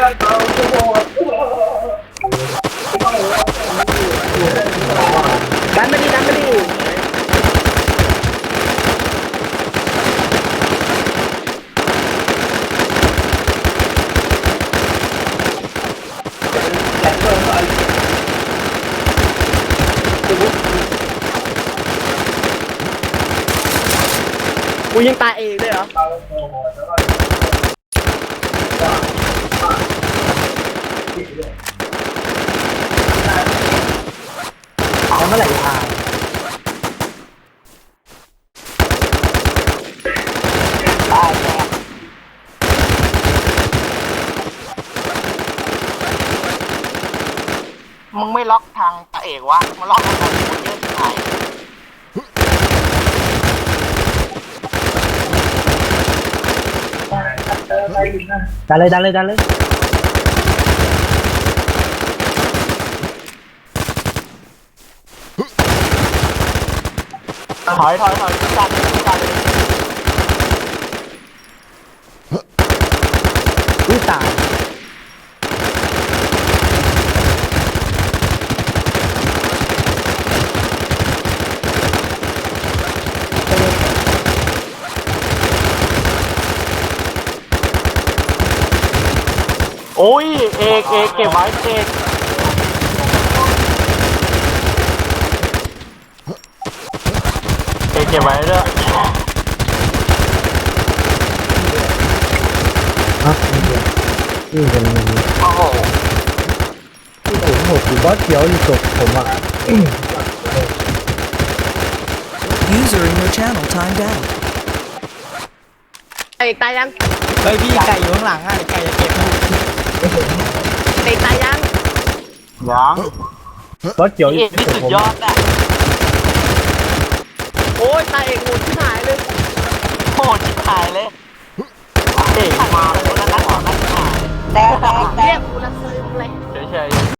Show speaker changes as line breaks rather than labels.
ดันมาดิดันมาดิกูยิงตายเองเลยเหรอ
แล้วเมื่อไหร่จะตา
มึงไม่ล็อกทางพระเอกวะมาล็อกทางคนเยอะที่ไหน
ดันเลยดันเลยดันเลย
ถอยถอยถอยจัดจัด
อุ้ยตาย
โอ้ยเอกเอกเก็บไว้เอก เอกเก็บไว้ด้วย
ครับนี่เป็น
โอ้โห
ที่ผมหกอยู่บอสเขียวอยู่ศพผมอะ
User in your channel timed out.
เอกตายยัง
เฮ้ยพี่ไก่อยู่ข้างหลังอะไก่จะเก็บ
เอกตายยัง
ยัง
บอสเขียวอ
เอยู่กนี่
ศพ
สุด
ผม
ยอดอะ
โอ้ยตายเอกหมด